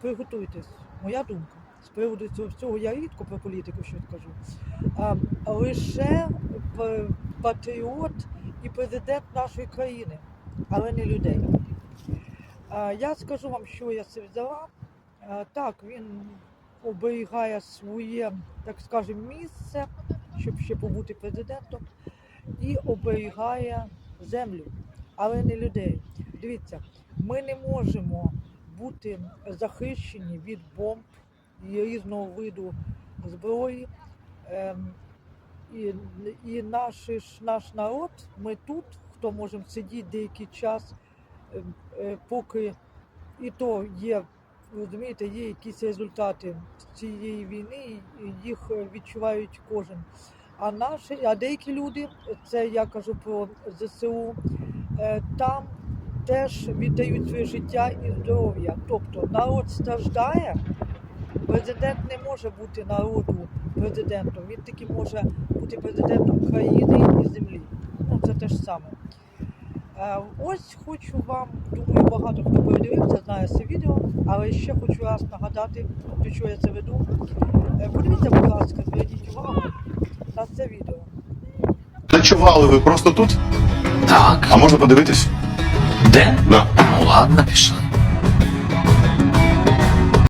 приготуйтесь. Моя думка. З приводу цього всього я рідко про політику щось кажу. А, лише патріот і президент нашої країни, але не людей. А, я скажу вам, що я це взяла. А, так, він оберігає своє, так скажемо, місце, щоб ще побути президентом, і оберігає землю, але не людей. Дивіться, ми не можемо бути захищені від бомб і різного виду зброї. Ем, і, і наш, наш народ, ми тут, хто можемо сидіти деякий час, ем, е, поки і то є, розумієте, є якісь результати цієї війни, і їх відчувають кожен. А наші, а деякі люди, це я кажу про ЗСУ, е, там теж віддають своє життя і здоров'я. Тобто народ страждає, президент не може бути народу президентом, він тільки може бути президентом країни і землі. Ну, це те ж саме. Е, Ось хочу вам, думаю, багато хто передивився, знає це відео, але ще хочу раз нагадати, до чого я це веду. Е, Подивіться, будь ласка, зверніть увагу на це відео. Ночували ви просто тут? Так. А можна подивитись? Де? Да. Ну ладно, пішли.